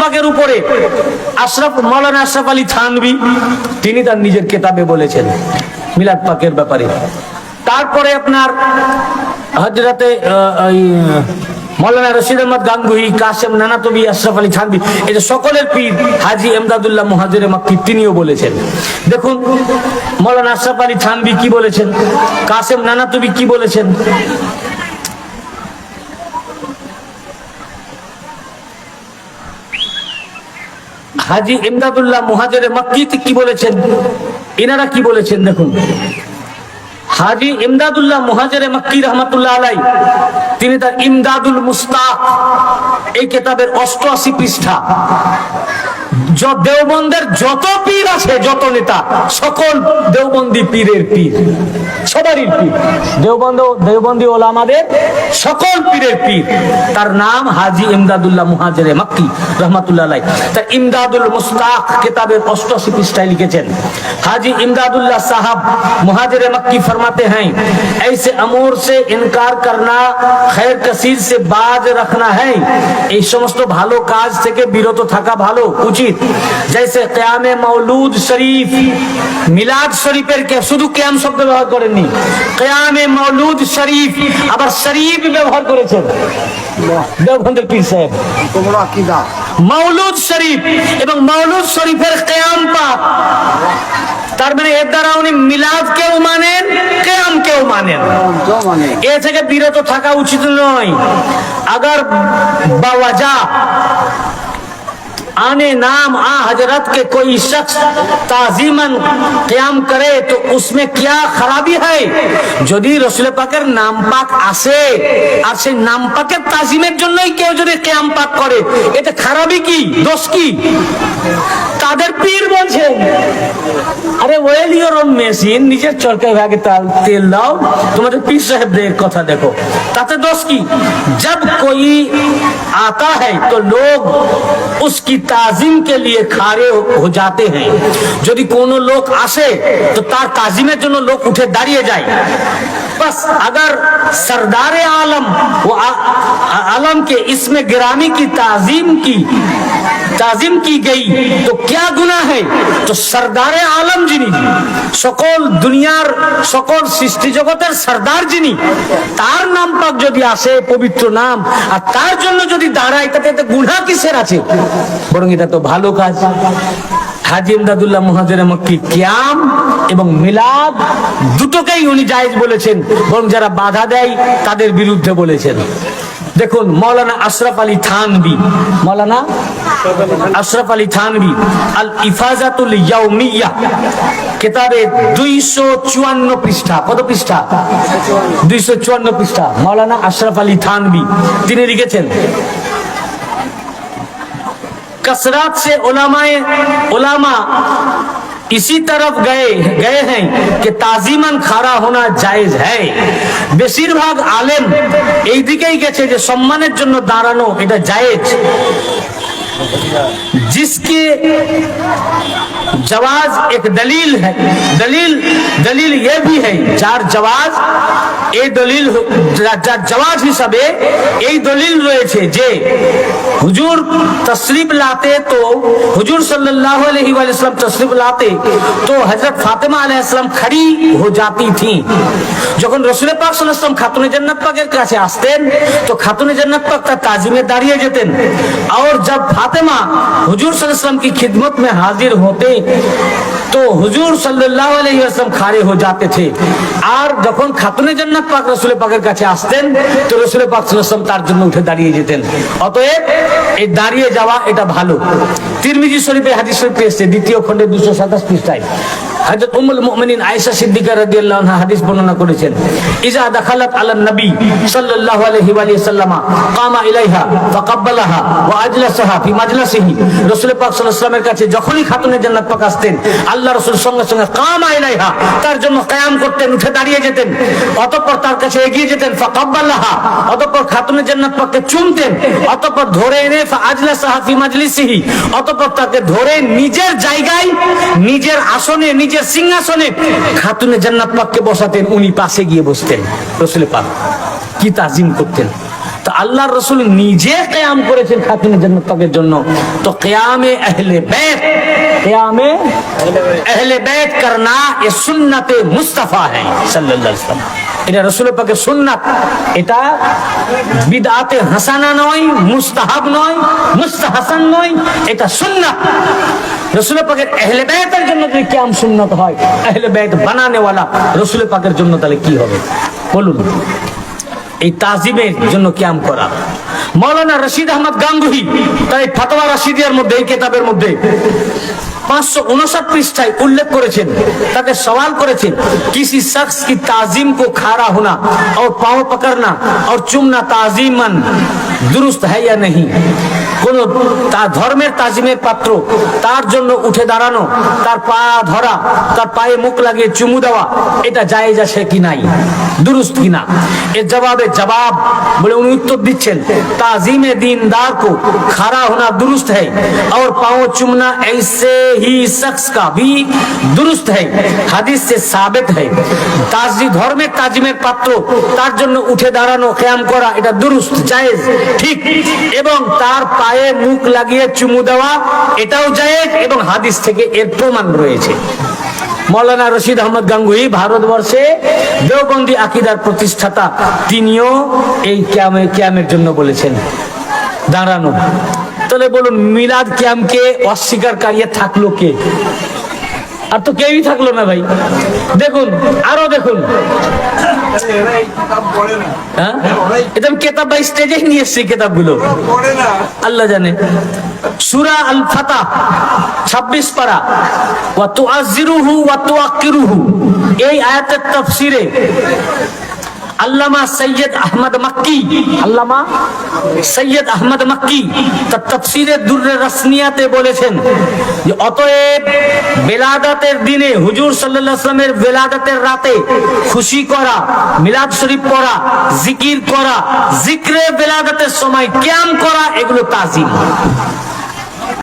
পাকের উপরে আশরাফ, মৌলানা আশরাফ আলী থানভী তিনি তার নিজের কেতাবে বলেছেন মিলাদ পাকের ব্যাপারে। তারপরে আপনার হজরতে মৌলানা রশিদ আহমদ গাঙ্গুহি কাসেম নানাতবি, আশরাফ আলী এই যে সকলের পীর হাজি এমদাদুল্লাহ মহাজের মাক্কি, তিনিও বলেছেন। দেখুন, মৌলানা আশরাফ আলী থানভী কি বলেছেন? কাসেম নানাতবি কি বলেছেন? হাজি ইমদাদুল্লাহ মুহাজির মক্কিতে কি বলেছেন? এনারা কি বলেছেন দেখুন। হাজি ইমদাদুল্লাহ মুহাজির মক্কি রহমতুল্লাহ আলাই তিনি তার ইমদাদুল মুস্তাক, এই কেতাবের অষ্টআশি পৃষ্ঠা। দেওবন্দের যত পীর আছে যত নেতা সকল দেওবন্দি পীরের পীর সবারই পীর দেওবন্দ দেওবন্দি ওলামাদের সকল পীরের পীর তার নাম হাজি ইমদাদুল্লাহ মুহাজিরে মাক্কি রহমাতুল্লাহ আলাই তার ইমদাদুল মুস্তাক কিতাবের অষ্টআশি পৃষ্ঠায় লিখেছেন हाजी इमदादुल्ला साहब मुहाजिर मक्की फरमाते हैं ऐसे अमूर से इनकार करना खैर कसीर से बाज रखना है এই সমস্ত ভালো কাজ থেকে বিরত থাকা ভালো উচিত মসজিদ জেসে কেয়ামে শরীফ মিলাদ শরীফের শুধু কেয়াম শব্দ ব্যবহার করেননি কেয়ামে মৌলুদ শরীফ আবার শরীফ ব্যবহার করেছেন। মৌলুদ শরীফ এবং মৌলুদ শরীফের কেয়াম পাপ তার মানে এর দ্বারা উনি মিলাদ কেউ মানেন কেয়াম কেউ মানেন। এ থেকে বিরত থাকা উচিত নয়। আগার বাওয়াজা आने नाम आ हजरत के कोई शख्स ताजीमन क्याम करे तो उसमें क्या खराबी है যদি রসুল পাকের নাম পাক আসে আর সেই নাম পাকের তাজিমের জন্যই কেউ যদি ক্যাম পাক করে এটা খারাপই কি দোষ কি তাদের পীর বলছেন আরে ওয়েল ইউর ওন মেশিন নিজের চরকায় ভাগে তাল তেল দাও তোমাদের পীর সাহেবদের কথা দেখো তাতে দোষ কি जब कोई आता है तो लोग उसकी ताजिम के लिए खारे हो जाते हैं যদি কোনো লোক আসে তো তার তাজিমের জন্য লোক উঠে দাঁড়িয়ে যায় बस अगर सरदार आलम वो आ- आ- आलम के इसमें गिरामी की ताजीम की তাজিম কি গই তো ক্যা গুনাহ है? তো সরদারে আলম যিনি সকল দুনিয়ার সকল সৃষ্টি জগতের সরদার যিনি তার নাম পাক যদি আসে পবিত্র নাম আর তার জন্য যদি দাঁড়ায় তাতে এতে গুনাহ কিসের আছে বরং এটা তো ভালো কাজ হাজি ইমদাদুল্লাহ মুহাজির মক্কি কিয়াম এবং মিলাদ দুটোকেই উনি জায়েজ বলেছেন, বরং যারা বাধা দেয়, তাদের বিরুদ্ধে বলেছেন। দেখুন মৌলানা আশরাফ আলী থানবি মৌলানা আশরাফ আলী থানবি আল ইফাজাতুল ইয়াউমিয়া কিতাবে দুইশো চুয়ান্ন পৃষ্ঠা কত পৃষ্ঠা দুইশো চুয়ান্ন পৃষ্ঠা মৌলানা আশরাফ আলী থানবি তিনি লিখেছেন कसरत से उलमाए उलमा इसी तरफ गए गए हैं कि ताजिमन खारा होना জায়েজ है বেশিরভাগ আলেম এই দিকেই গেছে যে সম্মানের জন্য দাঁড়ানো এটা জায়েজ जिसके जवाज एक दलील है दलील दलील ये भी है যার জওয়াজ এই দলিল হ- যা- যার জওয়াজ হিসাবে এই দলিল রয়েছে যে হুজুর তশরিফ লাতে তো হুজুর सल्लल्लाहु अलैहि वसल्लम तशरीफ लाते तो हजरत फातिमा अलैहिस्सलाम खड़ी हो जाती थी যখন রসুল পাক সাল্লাল্লাহু আলাইহি ওয়াসাল্লাম খাতুনে জান্নাত পাকের কাছে আসতেন তো খাতুনে জান্নাত পাক তার তাজিমে দাঁড়িয়ে যেতেন और जब फातिमा हुजूर सल्लल्लाहु अलैहि वसल्लम की खिदमत में हाजिर होते तो हुजूर सल्लल्लाहु अलैहि वसल्लम खड़े हो जाते थे আর যখন খাতুনে জান্নাত পাক রসুল পাকের কাছে আসতেন তো রসুল পাক সাল্লাল্লাহু আলাইহি ওয়াসাল্লাম তার জন্য উঠে দাঁড়িয়ে যেতেন অতএব এই দাঁড়িয়ে যাওয়া এটা ভালো তিরমিজি শরীফে হাদিস শরীফে এসেছে দ্বিতীয় খণ্ডে দুশো সাতাশ পৃষ্ঠায় হযরত মুমিনিন আয়েশা সিদ্দিকা রাদিয়াল্লাহু আনহা হাদিস বর্ণনা করেছেন ইজা দাখালাত নবী সাল্লাল্লাহু আলাইহি ওয়া সাল্লামা, কামা ইলাইহা ফাকাব্বালাহা ওয়া আজলাসাহা ফি মাজলাসিহি। রাসূল পাক সাল্লাল্লাহু কাছে যখনই খাতুনে জান্নাত পাক আসতেন, আল্লাহ রাসূল সঙ্গে সঙ্গে কামা ইলাইহা, তার জন্য কিয়াম করতেন, উঠে দাঁড়িয়ে যেতেন, অতঃপর তার কাছে এগিয়ে যেতেন ফাকাব্বালাহা অতঃপর খাতুনে জান্নাত পাককে চুমতেন, অতঃপর ধরে এনে আজলাসাহা ফি মাজলিসিহি, অতঃপর তাকে ধরে নিজের জায়গায়, নিজের আসনে, নিজের সিংহাসনে খাতুনে জান্নাত পাককে বসাতেন, উনি পাশে গিয়ে বসতেন, রসুল পাক কি তাজিম করতেন। তো আল্লাহ রসুল নিজে কেয়াম করেছেন খাতুনে জন্নতকের জন্য। তো কেয়ামে আহলে বেদ কেয়ামে আহলে বেদ করনা এ সুন্নতে মুস্তাফা হ্যাঁ সাল্লাল্লাহু আলাইহি এটা রসুল পাকের সুন্নাত। এটা বিদআতে হাসানা নয়, মুস্তাহাব নয়, মুস্তাহাসান নয়, এটা সুন্নাত। রসুল পাকের আহলে বেতের জন্য যদি কিয়াম সুন্নত হয়, আহলে বেত বানানে ওয়ালা রসুল পাকের জন্য তাহলে কি হবে? বলুন। এই তাজিমের জন্য ক্যাম্প করা। মৌলানা রশিদ আহমদ গাঙ্গুহি, তার এই ফাতোয়া রাশিদিয়ার মধ্যে, এই কেতাবের মধ্যে পৃষ্ঠায় উল্লেখ করেছেন, তাকে সওয়াল করেছেন, কিসি শখস কি তাজিম কো খারা হোনা? পাও পকড়না চুমনা দুরুস্ত হ্যাঁ নেই কোন ধর্মের তাজিমের পাত্র, তার জন্য উঠে দাঁড়ানো, তার পা ধরা, তার পায়ে মুখ লাগিয়ে চুমু দেওয়া, এটা যায় আছে কি নাই? দুরুস্ত কিনা এর জবাবে জবাব বলে উনি উত্তর দিচ্ছেন, তাজিমে দিনদার কো খারা হোনা দুরুস্ত হ্যাঁ পাও চুমনা ऐसे ही शख्स का भी दुरुस्त है হাদিস সে সাবেত है তাজি ধর্মের তাজিমের পাত্র তার জন্য উঠে দাঁড়ানো খেয়াম করা এটা দুরুস্ত জায়েজ ঠিক এবং তার পায়ে মুখ লাগিয়ে চুমু দেওয়া এটাও জায়েজ এবং হাদিস থেকে এর প্রমাণ রয়েছে মৌলানা রশিদ আহমদ গাঙ্গুহি ভারতবর্ষে দেওবন্দি আকিদার প্রতিষ্ঠাতা তিনিও এই ক্যামে ক্যামের জন্য বলেছেন দাঁড়ানো তাহলে বলুন, মিলাদ ক্যাম্পকে অস্বীকার কারিয়ে থাকল কে? আর তো কেউই থাকল না ভাই। দেখুন, আরও দেখুন। হ্যাঁ? কেতাব স্টেজে নিয়ে আল্লাহ জানে। সুরা আল ফাতা ছাব্বিশ পারা। এই আয়াতের তাফসিরে আল্লামা সৈয়দ আহমদ মক্কি। আল্লামা? সৈয়দ আহমদ মক্কি তার তফসিরে দুর্রে রসনিয়াতে বলেছেন যে অতএব বেলাদাতের দিনে হুজুর সাল্লাল্লাহু আলাইহি ওয়াসাল্লামের বেলাদাতের রাতে খুশি করা মিলাদ শরীফ পড়া জিকির করা জিক্রে বেলাদাতের সময় ক্যাম করা এগুলো তাজিম।